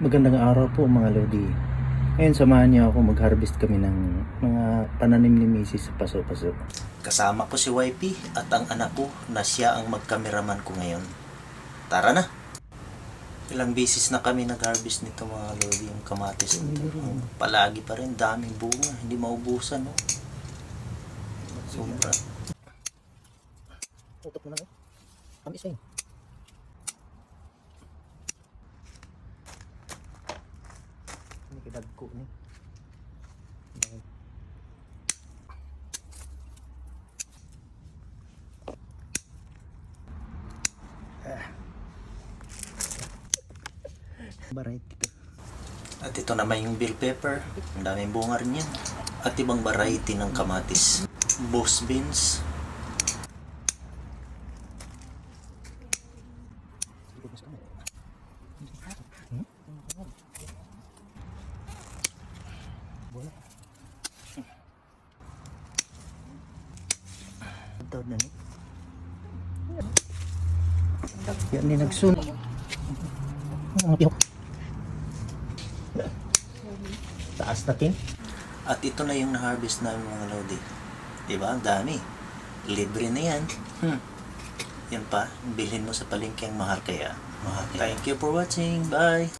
Magandang araw po mga Lodi. Ngayon samahan niyo ako mag-harvest kami ng mga pananim ni Mrs. sa paso-paso. Kasama ko si YP at ang anak ko na siya ang magkameraman ko ngayon. Tara na! Ilang bisis na kami nag-harvest nito mga lodi yung kamatis nito. Ang Palagi pa rin, daming bunga, hindi maubusan no. Sobra. Tutok mo na ako. Tamis kidagko ni. Barait kita. At ito naman yung bell pepper. Ang daming bunga rin yan. At ibang variety ng kamatis. Boss beans. Tawad na ni. Yan ni nagsun. Mga pihok. Taas natin. At ito na yung na-harvest namin mga lodi. Diba? Ang dami. Libre na yan. Hmm. Yan pa, bilhin mo sa palengke ang mahal kaya. Mahal Thank you for watching. Bye!